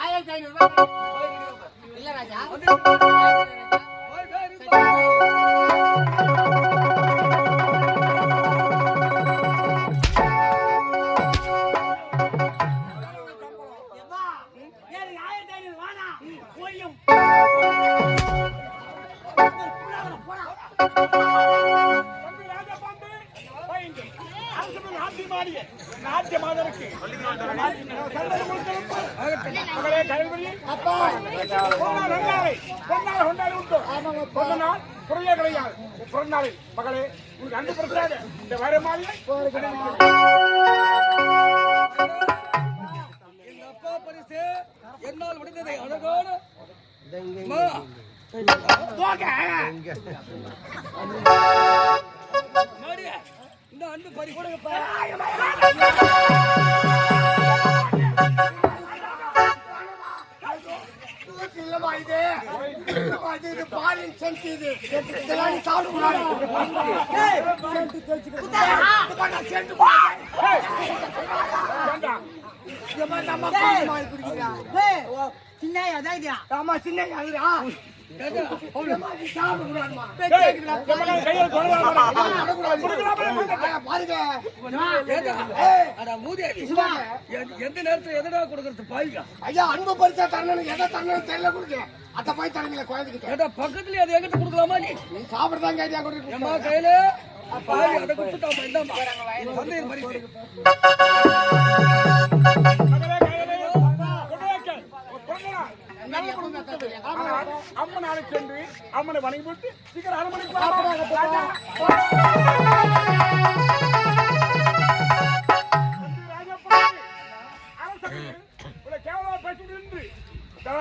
ஆயிரத்தி ஐநூறு இல்ல ராஜா. மகளே கல்வி அப்பா. பொன்னாள் நன்னாளை பொன்னாள் கொண்டாடி உண்டு. பிறந்த நாள் குறைய கிடையாது. பிறந்த நாளை மகளே உனக்கு அன்பு பிரசாத இந்த வர மாதிரி எங்க அப்பா பரிசு என்னால் முடிந்ததை மாடி, இந்த அன்பு பறி சின்ன. ஆமா சின்ன பாருங்க எந்த- நேரத்துல எதடா கொடுக்கறது பாய்கா ஐயா அன்பு பரிசா தரணும் எதை தரணும் தெரியல கொடுக்க அத போய் தரீங்களா குழந்தைகிட்ட ஏடா பக்கத்துல அது எங்கிட்ட கொடுக்கலாமா நீ நீ சாப்பிடுறதாங்க ஐயா எம்மா கொடுக்க கையில பாய் அதை கொடுத்துட்டாமா இந்தாம்மா சந்தையில் பரிசு அம்மனை சென்று அம்மனை வணங்கி போட்டு சீக்கிரம் அரண்மனைக்கு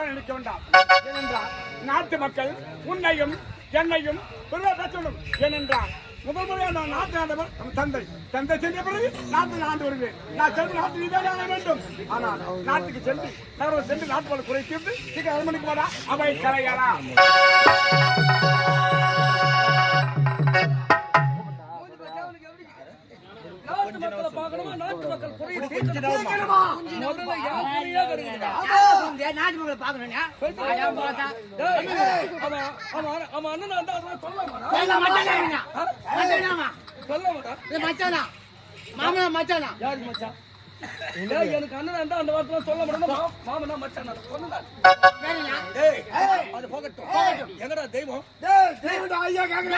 நினைக்க வேண்டாம் ஏனென்றால் நாட்டு மக்கள் உன்னையும் என்னையும் பெருமை பேசணும் ஏனென்றால் முதல் முறையாக நான் நாட்டு ஆண்டவர் நம் தந்தை. தந்தை சென்ற பிறகு நாட்டு ஆண்டு வருவேன். நான் சென்று நாட்டு நீதான் ஆள வேண்டும். ஆனால் நாட்டுக்கு சென்று நகரம் சென்று நாட்டு குறை தீர்ந்து சீக்கிரம் அவை நாட்டு மக்களை பார்க்கணுமா? மச்சானா? மாமனா மச்சானா? யாருக்கு மச்சான்? எனக்கு அண்ணன் இருந்தா அந்த வார்த்தை சொல்ல மாட்டேன் மாமனா மச்சான்? அது போகட்டும். எங்கடா தெய்வம்? டேய், தெய்வம் ஐயா? என்ன